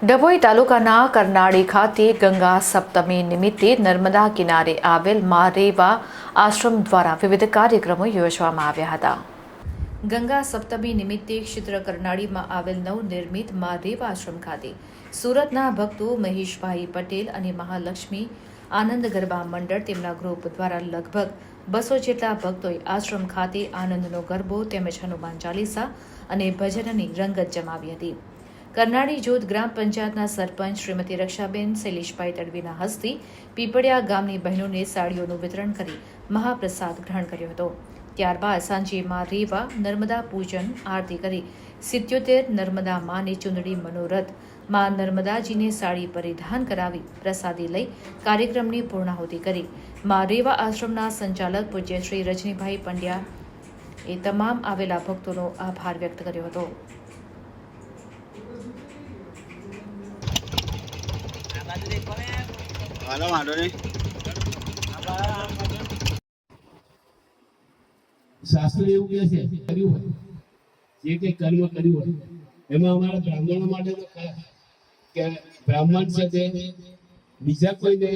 ડભોઈ તાલુકાના કરનાળી ખાતે ગંગા સપ્તમી નિમિત્તે નર્મદા કિનારે આવેલ મારેવા આશ્રમ દ્વારા વિવિધ કાર્યક્રમો યોજવામાં આવ્યા હતા. ગંગા સપ્તમી નિમિત્તે ક્ષેત્ર કરનાળીમાં આવેલ નવનિર્મિત મારેવા આશ્રમ ખાતે સુરતના ભક્તો મહેશભાઈ પટેલ અને મહાલક્ષ્મી આનંદ ગરબા મંડળ તેમના ગ્રુપ દ્વારા લગભગ બસો જેટલા ભક્તોએ આશ્રમ ખાતે આનંદનો ગરબો તેમજ હનુમાન ચાલીસા અને ભજનની રંગત જમાવી હતી. કરનાળી જોધ ગ્રામ પંચાયતના સરપંચ શ્રીમતી રક્ષાબેન શૈલેષભાઈ તડવીના હસ્તે પીપળિયા ગામની બહેનોને સાડીઓનું વિતરણ કરી મહાપ્રસાદ ગ્રહણ કર્યો હતો. ત્યારબાદ સાંજે માં રેવા નર્મદા પૂજન આરતી કરી સિત્યોતેર નર્મદા માની ચૂંદડી મનોરથમાં નર્મદાજીને સાડી પરિધાન કરાવી પ્રસાદી લઈ કાર્યક્રમની પૂર્ણાહુતિ કરી. માં રેવા આશ્રમના સંચાલક પૂજ્ય શ્રી રજનીભાઈ પંડ્યા એ તમામ આવેલા ભક્તોનો આભાર વ્યક્ત કર્યો હતો. હાલો, વાંધો નહીં. શાસ્ત્ર એવું કહે છે, કર્યું હોય, જે કંઈ કર્મ કર્યું હોય. એમાં અમારા બ્રાહ્મણો માટે તો કે બ્રાહ્મણ છે તે, બીજા કોઈને.